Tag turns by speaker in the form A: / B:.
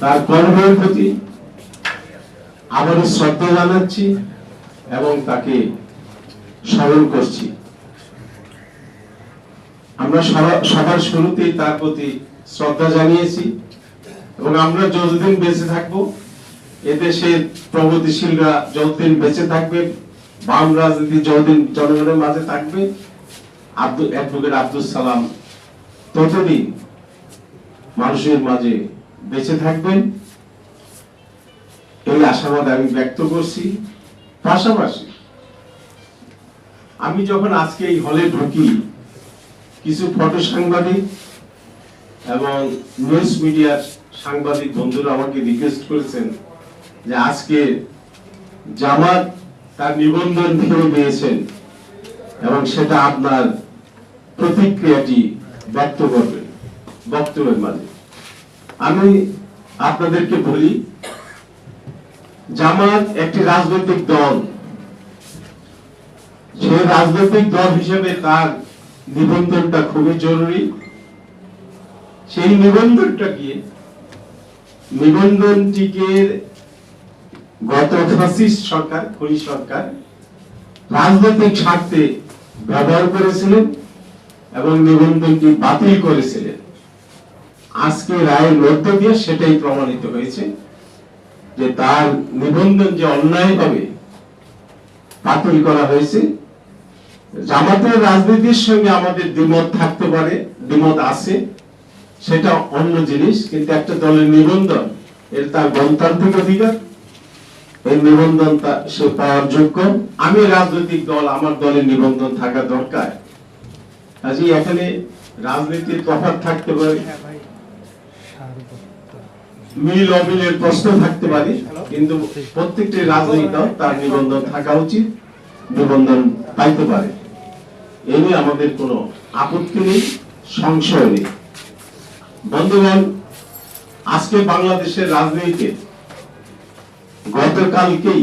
A: তার কর্মের প্রতি আবারও শ্রদ্ধা জানাচ্ছি এবং তাকে স্মরণ করছি। আমরা সবার শুরুতেই তার প্রতি শ্রদ্ধা জানিয়েছি এবং আমরা যতদিন বেঁচে থাকব এদেশের প্রগতিশীলরা যতদিন বেঁচে থাকবে বাম রাজনীতি যতদিন জনগণের মাঝে থাকবে, আব্দুল অ্যাডভোকেট আব্দুল সালাম ততদিন মানুষের মাঝে বেঁচে থাকবেন। এই আশাবাদ আমি ব্যক্ত করছি। পাশাপাশি আমি যখন আজকে এই হলে ঢুকি, কিছু ফটো সাংবাদিক এবং নিউজ মিডিয়ার সাংবাদিক বন্ধুরা আমাকে রিকোয়েস্ট করেছেন যে আজকে জামাত তার নিবন্ধন ফিরে দিয়েছেন এবং সেটা আপনার প্রতিক্রিয়াটি ব্যক্ত করবেন, বক্তব্যের মাঝে। আমি আপনাদেরকে বলি, জামাত একটি রাজনৈতিক দল। সে রাজনৈতিক দল হিসেবে তার নিবন্ধনটা খুবই জরুরি। সেই নিবন্ধনটা কি নিবন্ধনটিকে গত ফ্যাসিস্ট সরকার খুনি সরকার রাজনৈতিক স্বার্থে ব্যবহার করেছিলেন এবং নিবন্ধনটি বাতিল করেছিলেন। আজকে রায়ের মধ্য দিয়ে সেটাই প্রমাণিত হয়েছে যে তার নিবন্ধন যে অন্যায়ভাবে বাতিল করা হয়েছে। জামাতের রাজনীতির সঙ্গে আমাদের দ্বিমত থাকতে পারে, দ্বিমত আছে, সেটা অন্য জিনিস, কিন্তু একটা দলের নিবন্ধন, এর তার গণতান্ত্রিক অধিকার এই নিবন্ধন সে পাওয়ার যোগ্য। আমি রাজনৈতিক দল, আমার দলের নিবন্ধন থাকা দরকার। কাজে এখানে রাজনীতির তফাৎ থাকতে পারে। মিল অমিলের প্রশ্ন থাকতে পারে, কিন্তু প্রত্যেকটি রাজনৈতিক তার নিবন্ধন থাকা উচিত, নিবন্ধন পাইতে পারে। এ নিয়ে আমাদের কোনো আপত্তি নেই, সংশয় নেই। বন্ধুগণ, আজকে বাংলাদেশের রাজনীতিতে গতকালকেই